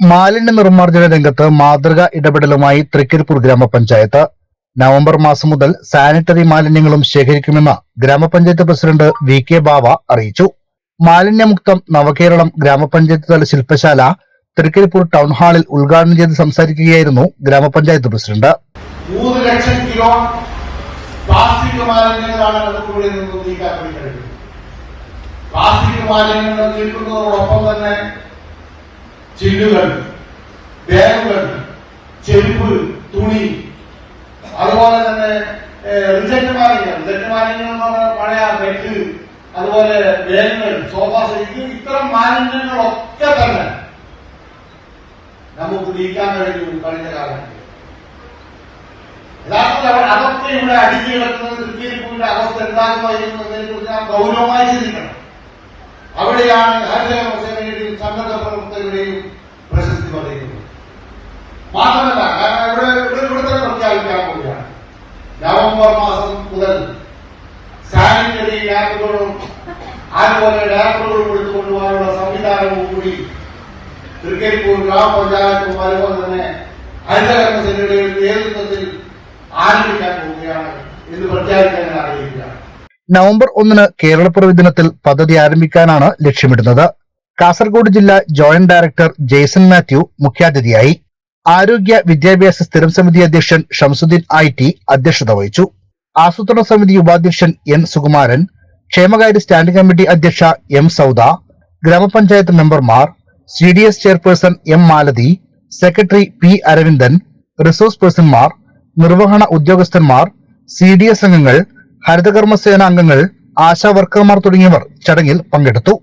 മാലിന്യ നിർമ്മാർജന രംഗത്ത് മാതൃക ഇടപെടലുമായി തൃക്കരിപ്പൂർ ഗ്രാമപഞ്ചായത്ത്. നവംബർ മാസം മുതൽ സാനിറ്ററി മാലിന്യങ്ങളും ശേഖരിക്കുമെന്ന് ഗ്രാമപഞ്ചായത്ത് പ്രസിഡന്റ് വി കെ ബാവ അറിയിച്ചു. മാലിന്യമുക്തം നവകേരളം ഗ്രാമപഞ്ചായത്ത് തല ശില്പശാല തൃക്കരിപ്പൂർ ടൗൺ ഹാളിൽ ഉദ്ഘാടനം ചെയ്ത് സംസാരിക്കുകയായിരുന്നു ഗ്രാമപഞ്ചായത്ത് പ്രസിഡന്റ്. മൂന്ന് ലക്ഷം കിലോ പ്ലാസ്റ്റിക് മാലിന്യങ്ങളാണ് പ്ലാസ്റ്റിക് മാലിന്യങ്ങൾ തന്നെ ചില്ലുകൾ ബാഗുകൾ ചെരുപ്പ് തുണി. അതുപോലെ തന്നെ റിജക്ട് മാലിന്യം റിജക്ട് മാലിന്യം എന്ന് പറഞ്ഞാൽ പഴയ ബെഡ് അതുപോലെ ബാഗുകൾ സോഫ ഇത്തരം മാലിന്യങ്ങളൊക്കെ തന്നെ നമുക്ക് നീക്കാൻ കഴിഞ്ഞു കഴിഞ്ഞ കാലത്ത് അതൊക്കെ ഇവിടെ അടുക്കി കിടക്കുന്നത് അവസ്ഥ എന്താകുന്നതിനെ കുറിച്ച് നാം ഗൗരവമായി ചിന്തിക്കണം. അവിടെയാണ് സന്നദ്ധ പ്രവർത്തകരുടെയും പ്രശസ്തി പറയുന്നു മാത്രമല്ല കാരണം ഇവിടെ ഇവിടെ പ്രഖ്യാപിക്കാൻ പോവുകയാണ്. നവംബർ മാസം മുതൽ സാനിറ്ററി ലാബുകളും അതുപോലെ ലാബുകളും എടുത്തുകൊണ്ടുപോകാനുള്ള സംവിധാനവും കൂടി തൃക്കരിപ്പൂർ ഗ്രാമപഞ്ചായത്തും അതുപോലെ തന്നെ ഹരിതകർമ്മസേനയുടെയും നേതൃത്വത്തിൽ ആരംഭിക്കാൻ പോവുകയാണ് എന്ന് പ്രഖ്യാപിക്കാൻ ഞാൻ നവംബർ ഒന്നിന് കേരളപ്പിറവി ദിനത്തിൽ പദ്ധതി ആരംഭിക്കാനാണ് ലക്ഷ്യമിടുന്നത്. കാസർഗോഡ് ജില്ലാ ജോയിന്റ് ഡയറക്ടർ ജെയ്സൺ മാത്യു മുഖ്യാതിഥിയായി. ആരോഗ്യ വിദ്യാഭ്യാസ സ്ഥിരം സമിതി അധ്യക്ഷൻ ഷംസുദ്ദീൻ ഐ ടി അധ്യക്ഷത വഹിച്ചു. ആസൂത്രണ സമിതി ഉപാധ്യക്ഷൻ എൻ സുകുമാരൻ ക്ഷേമകാര്യ സ്റ്റാൻഡിംഗ് കമ്മിറ്റി അധ്യക്ഷ എം സൗദ ഗ്രാമപഞ്ചായത്ത് മെമ്പർമാർ C D S chairperson M Malathi secretary P Aravindan resource പേഴ്സൺമാർ നിർവഹണ ഉദ്യോഗസ്ഥന്മാർ സി ഡി എസ് അംഗങ്ങൾ ഹരിതകർമ്മസേന അംഗങ്ങൾ ആശാ വർക്കർമാർ തുടങ്ങിയവർ ചടങ്ങിൽ പങ്കെടുത്തു.